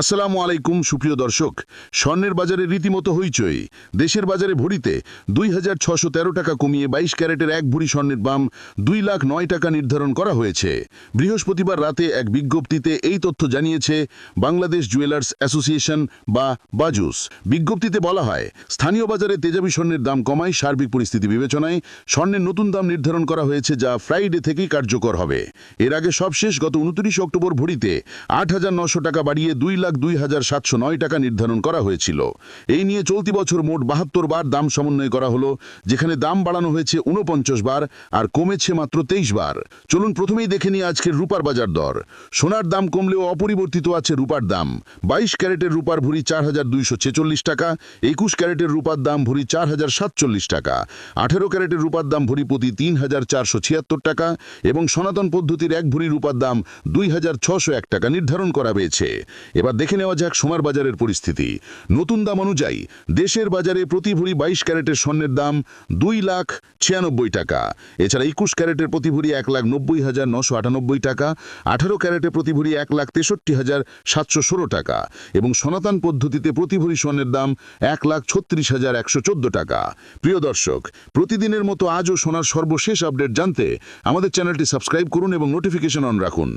আসসালামু আলাইকুম, সুপ্রিয় দর্শক। স্বর্ণের বাজারে রীতিমতো হইচই। দেশের বাজারে ভরিতে দুই টাকা কমিয়ে বাইশ ক্যারেটের এক ভরি স্বর্ণের দাম দুই লাখ নয় টাকা নির্ধারণ করা হয়েছে। বৃহস্পতিবার রাতে এক বিজ্ঞপ্তিতে এই তথ্য জানিয়েছে বাংলাদেশ জুয়েলার্স অ্যাসোসিয়েশন বা বাজুস। বিজ্ঞপ্তিতে বলা হয়, স্থানীয় বাজারে তেজাবি স্বর্ণের দাম কমায় সার্বিক পরিস্থিতি বিবেচনায় স্বর্ণের নতুন দাম নির্ধারণ করা হয়েছে যা ফ্রাইডে থেকেই কার্যকর হবে। এর আগে সবশেষ গত উনত্রিশ অক্টোবর ভরিতে আট টাকা বাড়িয়ে দুই লাখ দুই হাজার সাতশো নয় টাকা নির্ধারণ করা হয়েছিল। এই নিয়ে চলতি বছর মোট বাহাত্তর বার দাম সমন্বয় করা হলো, যেখানে দাম বাড়ানো হয়েছে উনপঞ্চাশ বার আর কমেছে মাত্র তেইশ বার। চলুন প্রথমেই দেখে নিই আজকের রূপার বাজার দর। সোনার দাম কমলেও অপরিবর্তিত আছে রূপার দাম। বাইশ ক্যারেটের রূপার ভরি চার হাজার দুইশো ছেচল্লিশ টাকা, একুশ ক্যারেটের রূপার দাম ভরি চার হাজার সাতচল্লিশ টাকা, আঠেরো ক্যারেটের রূপার দাম ভরি প্রতি তিন হাজার চারশো ছিয়াত্তর টাকা এবং সনাতন পদ্ধতির এক ভরি রূপার দাম দুই হাজার ছশো এক টাকা নির্ধারণ করা হয়েছে। এবার দেখে নেওয়া যাক সোনার বাজারের পরিস্থিতি। নতুন দাম অনুযায়ী দেশের বাজারে প্রতি ভরি বাইশ ক্যারেটের স্বর্ণের দাম দুই লাখ ছিয়ানব্বই টাকা। এছাড়া একুশ ক্যারেটের প্রতি ভরি এক লাখ নব্বই হাজার নশো আটানব্বই টাকা, আঠারো ক্যারেটের প্রতি ভরি এক লাখ তেষট্টি হাজার সাতশো ষোলো টাকা এবং সনাতন পদ্ধতিতে প্রতি ভরি স্বর্ণের দাম এক লাখ ছত্রিশ হাজার একশো চোদ্দ টাকা। প্রিয় দর্শক, প্রতিদিনের মতো আজও সোনার সর্বশেষ আপডেট জানতে আমাদের চ্যানেলটি সাবস্ক্রাইব করুন এবং নোটিফিকেশন অন রাখুন।